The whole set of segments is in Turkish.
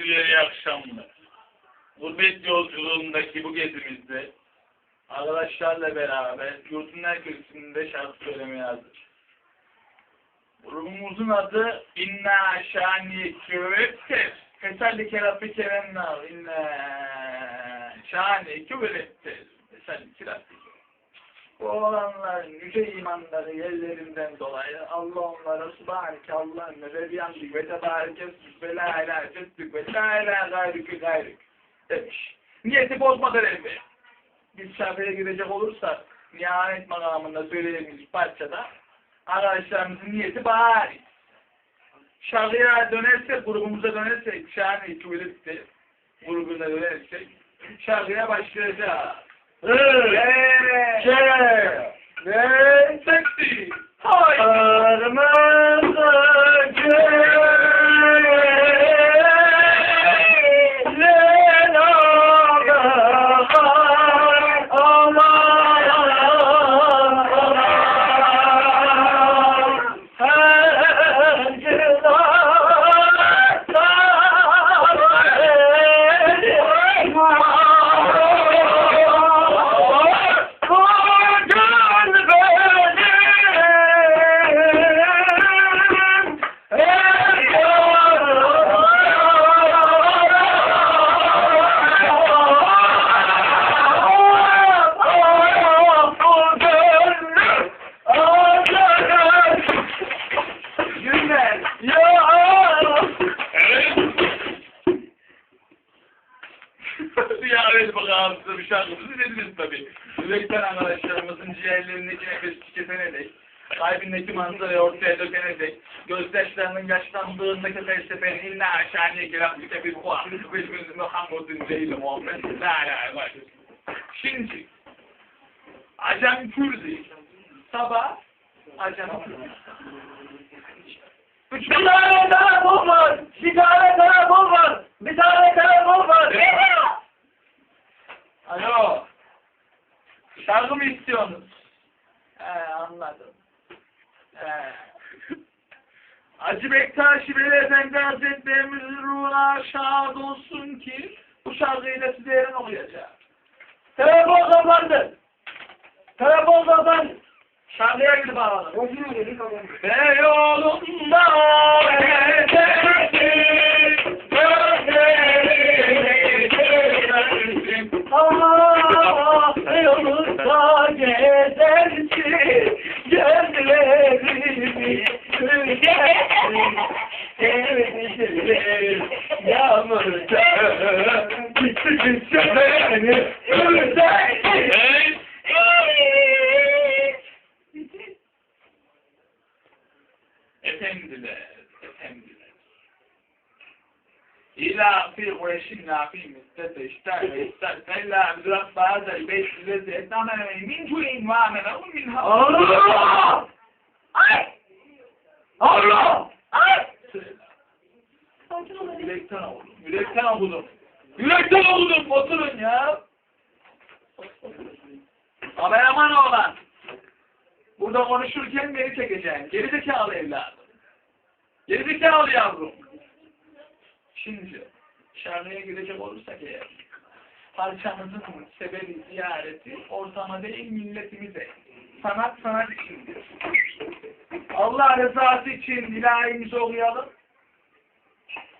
Efendiler iyi akşamlar. Gurbet yolculuğundaki bu gezimizde arkadaşlarla beraber yurdun her köşesinde şarkı söylemeye hazır. Grubumuzun adı İnna Şani Küvettir. Fesalli kerafı kerenna İnna Şani Küvettir. Fesalli kerafı bu olanların yüce imanları yerlerinden dolayı Allah onlara subhaneke Allah'ın ve bihamdik ve tebarekestik ve la ilahe cettik ve la ilahe gayrükü gayrük demiş. Niyeti bozmadan elbe. Biz şarkıya girecek olursak nihanet makamında söylediğimiz parçada arkadaşlarımızın niyeti bari. Şarkıya dönersek, grubumuza dönersek, şahane tuvalette grubuna dönersek şarkıya başlayacağız. Ve ve seksi. Günler. Evet. Ziyaret bakalım size bir şarkımızı dediniz tabii. Yürekten arkadaşlarımızın ciğerlerindeki nefes tüketene dek, kalbindeki manzarayı ortaya dökene dek, gözyaşlarının yaşlandığındaki felsefenin inna aşaniye gelaflike bir kuah, ve bir Muhammed'in değil Muhammed, la la la. Şimdi, Acem Kürdi, sabah Acem Kürdi. Bir tane telefon var. Bir tane telefon var. Bir tane telefon var. Alo. Şarkı mı istiyorsunuz? He anladım. He. Hacı Bektaş Veli Efendi Hazretlerimizin ruhuna şad olsun ki bu şarkıyı da size yarın okuyacağım. Telefon kapandı. Telefon kapandı. Şarkıya gidip alalım. Boşuna Efendiler, efendiler. إلى في قريش في مستة اشتعل استقبل رب هذا البيت الذي أتانا من جوع وعمل أو من هؤلاء الله الله Yürekten okudum, yürekten okudum. Yürekten okudum, oturun ya. Kameraman oğlan. Burada konuşurken beni çekeceksin. Gerizekalı evladım. Gerizekalı yavrum. Şimdi şarkıya girecek olursak eğer parçamızın sebebi ziyareti ortama değil milletimize. Sanat sanat içindir. Allah rızası için ilahimizi okuyalım.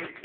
music